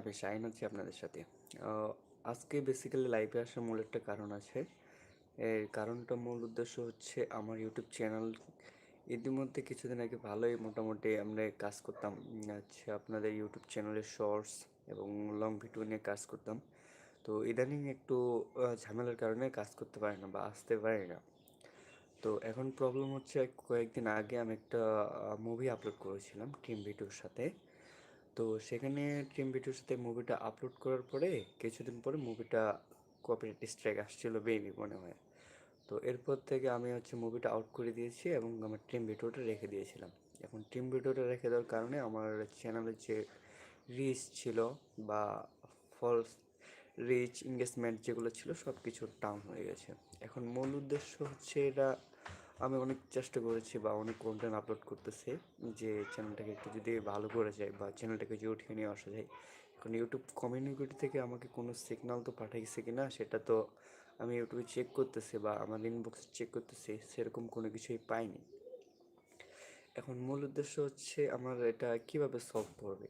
আমি শাহিন আছি আপনাদের সাথে। আজকে বেসিক্যালি লাইভে আসার মূল একটা কারণ আছে। এর কারণটা মূল উদ্দেশ্য হচ্ছে আমার ইউটিউব চ্যানেল ইতিমধ্যে কিছুদিন আগে ভালোই মোটামুটি আমরা কাজ করতাম। আচ্ছা আপনাদের ইউটিউব চ্যানেলের শর্টস এবং লং ভিডিও নিয়ে কাজ করতাম। তো ইদানিং একটু ঝামেলার কারণে কাজ করতে পারি না বা আসতে পারি না। তো এখন প্রবলেম হচ্ছে, কয়েকদিন আগে আমি একটা মুভি আপলোড করেছিলাম টিম ভিডিওর সাথে। তো সেখানে টিম ভিডিওর সাথে মুভিটা আপলোড করার পরে কিছুদিন পরে মুভিটা কপিরাইট স্ট্রাইক আসছিল বেবি মনে হয়। তো এরপর থেকে আমি হচ্ছে মুভিটা আউট করে দিয়েছি এবং আমার টিম ভিডিওটা রেখে দিয়েছিলাম। এখন টিম ভিডিওটা রেখে দেওয়ার কারণে আমার চ্যানেলের যে রিচ ছিল বা ফলস রিচ এঙ্গেজমেন্ট যেগুলো ছিল সব কিছু টাউন হয়ে গেছে। এখন মূল উদ্দেশ্য হচ্ছে এটা আমি অনেক চেষ্টা করেছি বা অনেক কন্টেন্ট আপলোড করতেছি যে চ্যানেলটাকে একটু যদি ভালো করে যায় বা চ্যানেলটাকে যদি উঠিয়ে নিয়ে আসা যায়। এখন ইউটিউব কমিউনিটি থেকে আমাকে কোনো সিগনাল তো পাঠাইছে কি না সেটা তো আমি ইউটিউবে চেক করতেছি বা আমার ইনবক্সে চেক করতেছি, সেরকম কোনো কিছুই পাইনি। এখন মূল উদ্দেশ্য হচ্ছে আমার এটা কীভাবে সলভ করবে?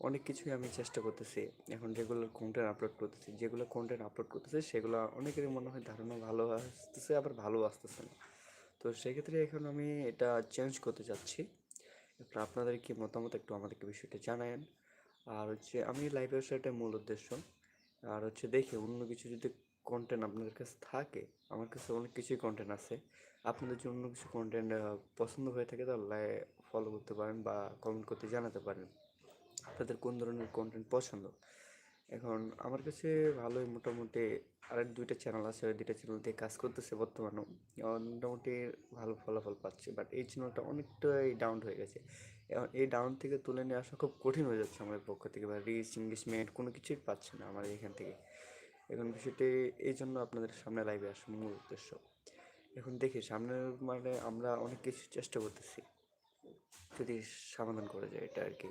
অনেক কিছুই আমি চেষ্টা করতেছি। এখন যেগুলো কন্টেন্ট আপলোড করতেছি, যেগুলো কন্টেন্ট আপলোড করতেছি, সেগুলো অনেকেরই মনে হয় ধারণা ভালো আসতেছে, আবার ভালো আসতেছে না। তো সেক্ষেত্রে এখন আমি এটা চেঞ্জ করতে চাচ্ছি এবার আপনাদের কি মতামত একটু আমাদেরকে বিষয়টা জানায়েন। আর হচ্ছে আমি লাইভে এটা মূল উদ্দেশ্য। আর হচ্ছে দেখি অন্য কিছু যদি কন্টেন্ট আপনাদের কাছে থাকে, আমার কাছে অনেক কিছুই কন্টেন্ট আছে। আপনাদের জন্য অন্য কিছু কন্টেন্ট পছন্দ হয়ে থাকে তাহলে ফলো করতে পারেন বা কমেন্ট করতে জানাতে পারেন। আপনাদের কোন ধরনের কন্টেন্ট পছন্দ? এখন আমার কাছে ভালোই মোটামুটি আরেক দুইটা চ্যানেল আছে, ওই দুইটা চ্যানেল দিয়ে কাজ করতেছে বর্তমানেও। মোটামুটি ভালো ফলাফল পাচ্ছে বাট এই চ্যানেলটা অনেকটাই ডাউন হয়ে গেছে। এখন এই ডাউন থেকে তুলে নিয়ে আসা খুব কঠিন হয়ে যাচ্ছে আমাদের পক্ষ থেকে, বা রিচ ইংলিশমেন্ট কোনো কিছুই পাচ্ছে না আমাদের এখান থেকে। এখন বিষয়টি এই জন্য আপনাদের সামনে লাইভে আসা মূল উদ্দেশ্য। এখন দেখি সামনের মানে আমরা অনেক কিছু চেষ্টা করতেছি। যদি সমাধান করা যায় এটা আর কি।